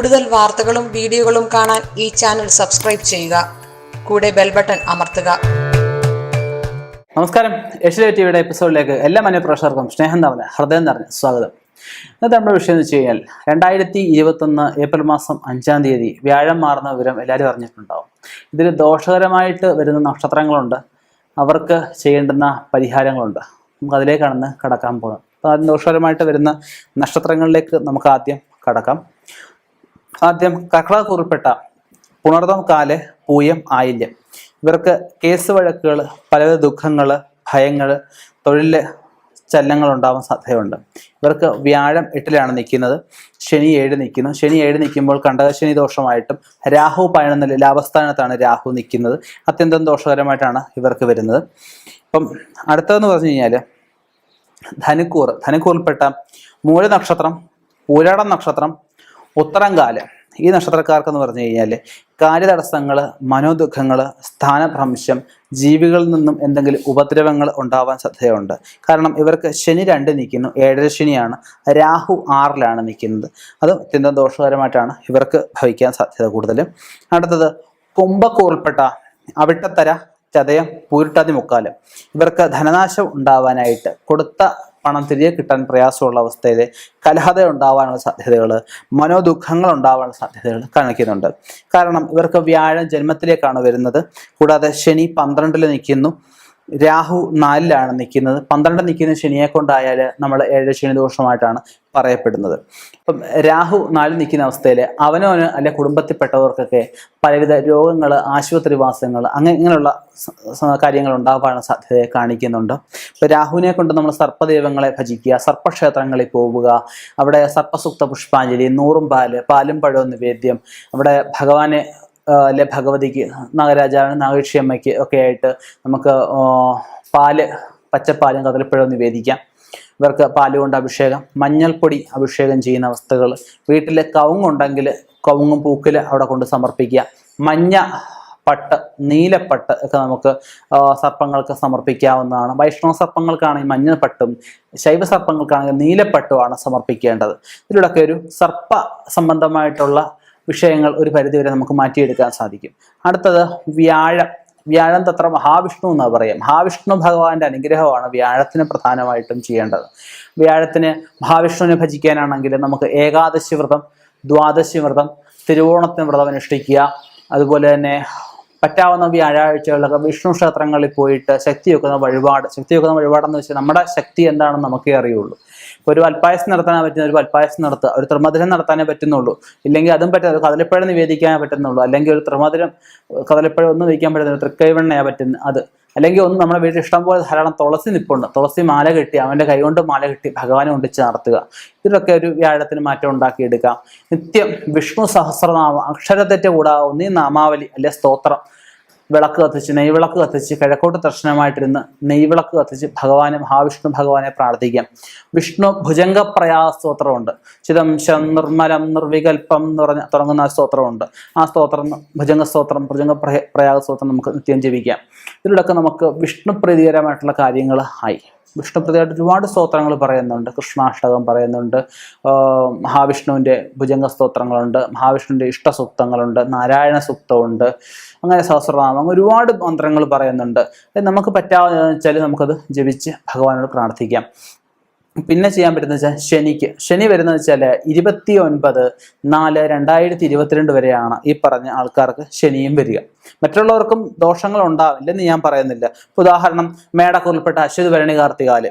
കൂടുതൽ വാർത്തകളും വീഡിയോകളും കാണാൻ ഈ ചാനൽ സബ്സ്ക്രൈബ് ചെയ്യുക. കൂടെ ബെൽ ബട്ടൺ അമർത്തുക. നമസ്കാരം. ഏഷ്യ ടിവിയുടെ എപ്പിസോഡിലേക്ക് എല്ലാ മനഃപ്രേക്ഷകർക്കും സ്നേഹം നിറഞ്ഞ ഹൃദയം നിറഞ്ഞ സ്വാഗതം. ഇന്നത്തെ നമ്മുടെ വിഷയം എന്ന് വെച്ച് കഴിഞ്ഞാൽ രണ്ടായിരത്തി ഇരുപത്തൊന്ന് ഏപ്രിൽ മാസം അഞ്ചാം തീയതി വ്യാഴം മാറുന്ന വിവരം എല്ലാവരും അറിഞ്ഞിട്ടുണ്ടാവും. ഇതിൽ ദോഷകരമായിട്ട് വരുന്ന നക്ഷത്രങ്ങളുണ്ട്. അവർക്ക് ചെയ്യേണ്ടുന്ന പരിഹാരങ്ങളുണ്ട്. നമുക്ക് അതിലേക്കാണെന്ന് കടക്കാൻ പോകുന്നത് അപ്പോൾ ദോഷകരമായിട്ട് വരുന്ന നക്ഷത്രങ്ങളിലേക്ക് നമുക്ക് ആദ്യം കടക്കാം. ആദ്യം കർക്കിടകക്കുറിൽപ്പെട്ട പുണർതം കാൽ പൂയം ആയില്യം. ഇവർക്ക് കേസ് വഴക്കുകൾ പലവിധ ദുഃഖങ്ങൾ ഭയങ്ങൾ തൊഴിൽ ചലനങ്ങൾ ഉണ്ടാവാൻ സാധ്യതയുണ്ട്. ഇവർക്ക് വ്യാഴം എട്ടിലാണ് നിൽക്കുന്നത് ശനി ഏഴ് നിൽക്കുന്നു. ശനി ഏഴ് നിൽക്കുമ്പോൾ കണ്ടകശനി ദോഷമായിട്ടും രാഹു പയണം നില ലാഭസ്ഥാനത്താണ് രാഹു നിൽക്കുന്നത്. അത്യന്തം ദോഷകരമായിട്ടാണ് ഇവർക്ക് വരുന്നത്. അപ്പം അടുത്തതെന്ന് പറഞ്ഞു കഴിഞ്ഞാൽ ധനുക്കൂർ ധനുക്കൂറിൽപ്പെട്ട മൂല നക്ഷത്രം പൂരാടം നക്ഷത്രം ഉത്തരംകാൽ ഈ നക്ഷത്രക്കാർക്കെന്ന് പറഞ്ഞു കഴിഞ്ഞാൽ കാര്യതടസ്സങ്ങൾ മനോദുഃഖങ്ങൾ സ്ഥാനഭ്രംശം ജീവികളിൽ നിന്നും എന്തെങ്കിലും ഉപദ്രവങ്ങൾ ഉണ്ടാവാൻ സാധ്യതയുണ്ട് കാരണം ഇവർക്ക് ശനി രണ്ട് നിൽക്കുന്നു ഏഴര ശനിയാണ് രാഹു ആറിലാണ് നിൽക്കുന്നത്. അത് അത്യന്തം ദോഷകരമായിട്ടാണ് ഇവർക്ക് ഭവിക്കാൻ സാധ്യത കൂടുതലും അടുത്തത് കുംഭക്കൂറിൽപ്പെട്ട അവിട്ടത്തര ചതയം പൂരിട്ടാതി മുക്കാലും. ഇവർക്ക് ധനനാശം ഉണ്ടാവാനായിട്ട് കൊടുത്ത പണം തിരികെ കിട്ടാൻ പ്രയാസമുള്ള അവസ്ഥയിൽ കലഹത ഉണ്ടാവാനുള്ള സാധ്യതകൾ മനോദുഃഖങ്ങൾ ഉണ്ടാവാനുള്ള സാധ്യതകൾ കാണിക്കുന്നുണ്ട്. കാരണം ഇവർക്ക് വ്യാഴം ജന്മത്തിലേക്കാണ് വരുന്നത്. കൂടാതെ ശനി പന്ത്രണ്ടിൽ നിൽക്കുന്നു. രാഹു നാലിലാണ് നിൽക്കുന്നത്. പന്ത്രണ്ട് നിൽക്കുന്ന ശനിയെ കൊണ്ടായാൽ നമ്മൾ ഏഴ് ശനി ദോഷമായിട്ടാണ് പറയപ്പെടുന്നത്. അപ്പം രാഹു നാലിൽ നിൽക്കുന്ന അവസ്ഥയിൽ അവനവന് അല്ലെ കുടുംബത്തിൽപ്പെട്ടവർക്കൊക്കെ പലവിധ രോഗങ്ങൾ ആശുപത്രിവാസങ്ങൾ അങ്ങനെ ഇങ്ങനെയുള്ള കാര്യങ്ങൾ ഉണ്ടാവാനുള്ള സാധ്യതയെ കാണിക്കുന്നുണ്ട്. ഇപ്പം രാഹുവിനെ കൊണ്ട് നമ്മൾ സർപ്പദൈവങ്ങളെ ഭജിക്കുക സർപ്പക്ഷേത്രങ്ങളിൽ പോവുക അവിടെ സർപ്പസുക്ത പുഷ്പാഞ്ജലി നൂറും പാൽ പാലും പഴവും നിവേദ്യം അവിടെ ഭഗവാനെ അല്ലെ ഭഗവതിക്ക് നാഗരാജാവിന് നാഗേക്ഷി അമ്മയ്ക്ക് ഒക്കെ ആയിട്ട് നമുക്ക് പാൽ പച്ചപ്പാലും കദളിപ്പഴവും നിവേദിക്കാം ഇവർക്ക് പാൽ കൊണ്ട് അഭിഷേകം മഞ്ഞൾപ്പൊടി അഭിഷേകം ചെയ്യുന്ന അവസ്ഥകൾ വീട്ടിലെ കവുങ്ങുണ്ടെങ്കിൽ കവുങ്ങും പൂക്കിൽ അവിടെ കൊണ്ട് സമർപ്പിക്കുക. മഞ്ഞ പട്ട് നീലപ്പട്ട് ഒക്കെ നമുക്ക് സർപ്പങ്ങൾക്ക് സമർപ്പിക്കാവുന്നതാണ്. വൈഷ്ണവ സർപ്പങ്ങൾക്കാണെങ്കിൽ മഞ്ഞ പട്ടും ശൈവ സർപ്പങ്ങൾക്കാണെങ്കിൽ നീലപ്പട്ടുമാണ് സമർപ്പിക്കേണ്ടത്. ഇതിലൂടെയൊക്കെ ഒരു സർപ്പ സംബന്ധമായിട്ടുള്ള വിഷയങ്ങൾ ഒരു പരിധിവരെ നമുക്ക് മാറ്റിയെടുക്കാൻ സാധിക്കും. അടുത്തത് വ്യാഴം. വ്യാഴം തത്ര മഹാവിഷ്ണു എന്ന് പറയാം. മഹാവിഷ്ണു ഭഗവാന്റെ അനുഗ്രഹമാണ് വ്യാഴത്തിന് പ്രധാനമായിട്ടും ചെയ്യേണ്ടത്. വ്യാഴത്തിന് മഹാവിഷ്ണുവിനെ ഭജിക്കാനാണെങ്കിൽ നമുക്ക് ഏകാദശി വ്രതം ദ്വാദശി വ്രതം തിരുവോണത്തിന് വ്രതം അനുഷ്ഠിക്കുക. അതുപോലെ തന്നെ പറ്റാവുന്ന വ്യാഴാഴ്ചകളിലൊക്കെ വിഷ്ണു ക്ഷേത്രങ്ങളിൽ പോയിട്ട് ശക്തി വെക്കുന്ന വഴിപാട് ശക്തി വെക്കുന്ന വഴിപാടെന്ന് വെച്ചാൽ നമ്മുടെ ശക്തി എന്താണെന്ന് നമുക്കേ അറിയുള്ളൂ. ഇപ്പോൾ ഒരു അൽപ്പായസം നടത്താനേ പറ്റുന്ന ഒരു അൽപ്പായസം നടത്തുക ഒരു ത്രിമധുരം നടത്താനേ പറ്റുന്നുള്ളൂ. ഇല്ലെങ്കിൽ അതും പറ്റുന്ന ഒരു കദളിപ്പഴം നിവേദിക്കാനേ പറ്റുന്നുള്ളൂ. അല്ലെങ്കിൽ ഒരു ത്രിമധുരം കതലപ്പഴം ഒന്നും വയ്ക്കാൻ പറ്റുന്ന ഒരു തൃക്കൈവെണ്ണയാ പറ്റുന്ന അത്. അല്ലെങ്കിൽ ഒന്ന് നമ്മുടെ വീട്ടിൽ ഇഷ്ടം പോലെ ധാരാളം തുളസി നിപ്പുണ്ട്. തുളസി മാല കെട്ടി അവന്റെ കൈ കൊണ്ട് മാല കെട്ടി ഭഗവാനെ ഒണ്ടിച്ച് നടത്തുക. ഇതിലൊക്കെ ഒരു വ്യാഴത്തിന് മാറ്റം ഉണ്ടാക്കിയെടുക്കാം. നിത്യം വിഷ്ണു സഹസ്രനാമം അക്ഷരത്തെറ്റ് കൂടാതെ ഒന്നീ നാമാവലി അല്ലെ സ്തോത്രം. വിളക്ക് കത്തിച്ച് നെയ്വിളക്ക് കത്തിച്ച് കിഴക്കോട്ട് ദർശനമായിട്ടിരുന്ന് നെയ്വിളക്ക് കത്തിച്ച് ഭഗവാനെ മഹാവിഷ്ണു ഭഗവാനെ പ്രാർത്ഥിക്കാം. വിഷ്ണു ഭുജംഗ പ്രയാസ്തോത്രമുണ്ട് ചിദംശം നിർമ്മലം നിർവികൽപ്പം എന്ന് പറഞ്ഞ തുടങ്ങുന്ന സ്തോത്രമുണ്ട്. ആ സ്തോത്രം ഭുജംഗ സ്തോത്രം ഭുജംഗ പ്രയ പ്രയാഗ സ്തോത്രം നമുക്ക് നിത്യം ജപിക്കാം. ഇതിലൂടെയൊക്കെ നമുക്ക് വിഷ്ണു പ്രീതികരമായിട്ടുള്ള കാര്യങ്ങൾ ആയി. വിഷ്ണുപ്രതിയായിട്ട് ഒരുപാട് സ്തോത്രങ്ങൾ പറയുന്നുണ്ട്. കൃഷ്ണാഷ്ടകം പറയുന്നുണ്ട്. മഹാവിഷ്ണുവിന്റെ ഭുജംഗ സ്തോത്രങ്ങളുണ്ട് മഹാവിഷ്ണുവിന്റെ ഇഷ്ടസൂക്തങ്ങളുണ്ട്. നാരായണ സൂക്തമുണ്ട് അങ്ങനെ സഹസ്രനാമം ഒരുപാട് മന്ത്രങ്ങൾ പറയുന്നുണ്ട്. നമുക്ക് പറ്റാവുന്ന വെച്ചാൽ നമുക്കത് ജപിച്ച് ഭഗവാനോട് പ്രാർത്ഥിക്കാം. പിന്നെ ചെയ്യാൻ പറ്റുന്ന വെച്ചാൽ ശനിക്ക്. ശനി വരുന്നത് വെച്ചാൽ ഇരുപത്തി ഒൻപത് നാല് രണ്ടായിരത്തി ഇരുപത്തിരണ്ട് വരെയാണ് ഈ പറഞ്ഞ ആൾക്കാർക്ക് ശനിയും വരിക. മറ്റുള്ളവർക്കും ദോഷങ്ങൾ ഉണ്ടാവില്ലെന്ന് ഞാൻ പറയുന്നില്ല. ഉദാഹരണം മേടക്കുറിൽപ്പെട്ട അശ്വത് ഭരണി കാർത്തികാൽ.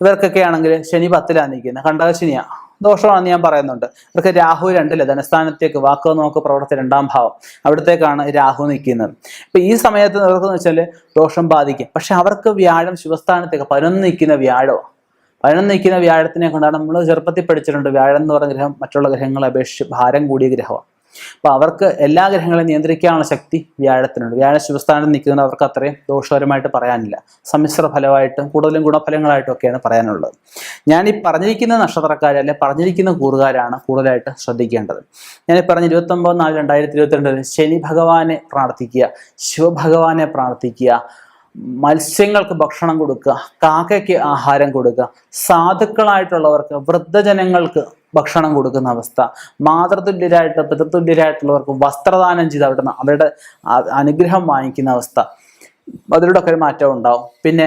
ഇവർക്കൊക്കെ ആണെങ്കിൽ ശനി പത്തിലാണ് നിൽക്കുന്നത് കണ്ടകശനിയാ ദോഷമാണെന്ന് ഞാൻ പറയുന്നുണ്ട്. ഇവർക്ക് രാഹു രണ്ടിൽ. ധനസ്ഥാനത്തേക്ക് വാക്കുക നോക്ക് പ്രവർത്തി രണ്ടാം ഭാവം. അവിടത്തേക്കാണ് രാഹു നിൽക്കുന്നത്. ഇപ്പൊ ഈ സമയത്ത് ഇവർക്ക് വെച്ചാൽ ദോഷം ബാധിക്കും. പക്ഷെ അവർക്ക് വ്യാഴം ശിവസ്ഥാനത്തേക്ക് പതിനൊന്ന് നിൽക്കുന്ന വ്യാഴമാണ് പതിനൊന്ന് നിൽക്കുന്ന വ്യാഴത്തിനെ കൊണ്ടാണ് നമ്മൾ ചെറുപ്പത്തിൽ പഠിച്ചിട്ടുണ്ട്. വ്യാഴം എന്ന് പറഞ്ഞ ഗ്രഹം മറ്റുള്ള ഗ്രഹങ്ങളെ അപേക്ഷിച്ച് ഭാരം കൂടിയ ഗ്രഹമാണ്. അപ്പൊ അവർക്ക് എല്ലാ ഗ്രഹങ്ങളെയും നിയന്ത്രിക്കാനുള്ള ശക്തി വ്യാഴത്തിനുണ്ട്. വ്യാഴ ശിവസ്ഥാനത്ത് നിൽക്കുന്നത് അവർക്ക് അത്രയും ദോഷകരമായിട്ട് പറയാനില്ല. സമ്മിശ്ര ഫലമായിട്ടും കൂടുതലും ഗുണഫലങ്ങളായിട്ടും ഒക്കെയാണ് പറയാനുള്ളത്. ഞാൻ ഈ പറഞ്ഞിരിക്കുന്ന നക്ഷത്രക്കാർ അല്ലെ പറഞ്ഞിരിക്കുന്ന കൂറുകാരാണ് കൂടുതലായിട്ട് ശ്രദ്ധിക്കേണ്ടത്. ഞാൻ പറഞ്ഞ ഇരുപത്തൊമ്പത് നാല് രണ്ടായിരത്തി ഇരുപത്തിരണ്ടിൽ ശനി ഭഗവാനെ പ്രാർത്ഥിക്കുക ശിവഭഗവാനെ പ്രാർത്ഥിക്കുക മത്സ്യങ്ങൾക്ക് ഭക്ഷണം കൊടുക്കുക കാക്കയ്ക്ക് ആഹാരം കൊടുക്കുക സാധുക്കളായിട്ടുള്ളവർക്ക് വൃദ്ധജനങ്ങൾക്ക് ഭക്ഷണം കൊടുക്കുന്ന അവസ്ഥ മാതൃതുല്യരായിട്ട് പിതൃതുല്യരായിട്ടുള്ളവർക്ക് വസ്ത്രദാനം ചെയ്ത് അവിടുന്ന് അവരുടെ അനുഗ്രഹം വാങ്ങിക്കുന്ന അവസ്ഥ. അതിലൂടെ ഒക്കെ ഒരു മാറ്റം ഉണ്ടാവും. പിന്നെ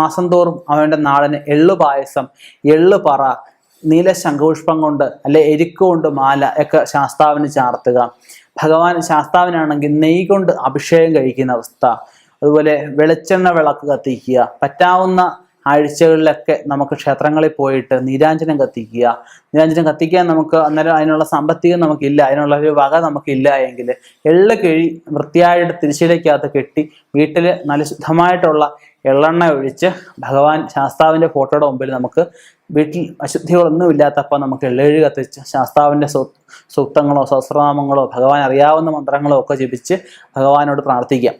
മാസം തോറും അവന്റെ നാളിന് എള്ളു പായസം എള്ളു പറ നീല ശംഖപുഷ്പം കൊണ്ട് അല്ലെ എരിക്ക് കൊണ്ട് മാല ഒക്കെ ശാസ്താവിന് ചാർത്തുക. ഭഗവാൻ ശാസ്താവിനാണെങ്കിൽ നെയ് കൊണ്ട് അഭിഷേകം കഴിക്കുന്ന അവസ്ഥ. അതുപോലെ വെളിച്ചെണ്ണ വിളക്ക് കത്തിക്കുക പറ്റാവുന്ന ആഴ്ചകളിലൊക്കെ നമുക്ക് ക്ഷേത്രങ്ങളിൽ പോയിട്ട് നീരാഞ്ജനം കത്തിക്കുക. നീരാഞ്ജനം കത്തിക്കാൻ നമുക്ക് അന്നേരം അതിനുള്ള സാമ്പത്തികം നമുക്കില്ല അതിനുള്ള ഒരു വക നമുക്കില്ല എങ്കിൽ എള്ള് കിഴി വൃത്തിയായിട്ട് തിരിച്ചിലേക്കകത്ത് കെട്ടി വീട്ടിൽ നല്ല ശുദ്ധമായിട്ടുള്ള എള്ളെണ്ണ ഒഴിച്ച് ഭഗവാൻ ശാസ്താവിന്റെ ഫോട്ടോയുടെ മുമ്പിൽ നമുക്ക് വീട്ടിൽ അശുദ്ധികളൊന്നും ഇല്ലാത്തപ്പോൾ നമുക്ക് എള്ളെഴി കത്തിച്ച് ശാസ്താവിന്റെ സൂക്തങ്ങളോ സഹസ്രനാമങ്ങളോ ഭഗവാൻ അറിയാവുന്ന മന്ത്രങ്ങളോ ഒക്കെ ജപിച്ച് ഭഗവാനോട് പ്രാർത്ഥിക്കാം.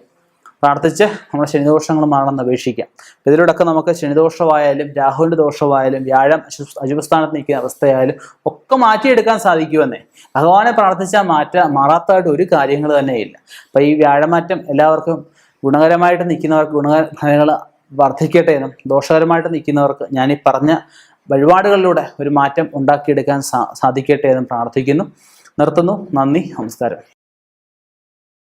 പ്രാർത്ഥിച്ച് നമ്മുടെ ശനിദോഷങ്ങൾ മാറണമെന്ന് അപേക്ഷിക്കാം. ഇതിലൂടെയൊക്കെ നമുക്ക് ശനിദോഷമായാലും രാഹുവിന്റെ ദോഷമായാലും വ്യാഴം അശു അശുഭസ്ഥാനത്ത് നിൽക്കുന്ന അവസ്ഥയായാലും ഒക്കെ മാറ്റിയെടുക്കാൻ സാധിക്കുമെന്നേ. ഭഗവാനെ പ്രാർത്ഥിച്ചാൽ മാറ്റ മാറാത്തതായിട്ട് ഒരു കാര്യങ്ങൾ തന്നെയില്ല. അപ്പോൾ ഈ വ്യാഴമാറ്റം എല്ലാവർക്കും ഗുണകരമായിട്ട് നിൽക്കുന്നവർക്ക് ഗുണഫലങ്ങൾ വർദ്ധിക്കട്ടെ എന്നും ദോഷകരമായിട്ട് നിൽക്കുന്നവർക്ക് ഞാൻ ഈ പറഞ്ഞ വഴിപാടുകളിലൂടെ ഒരു മാറ്റം ഉണ്ടാക്കിയെടുക്കാൻ സാ സാധിക്കട്ടെ എന്നും പ്രാർത്ഥിക്കുന്നു. നിർത്തുന്നു. നന്ദി. നമസ്കാരം.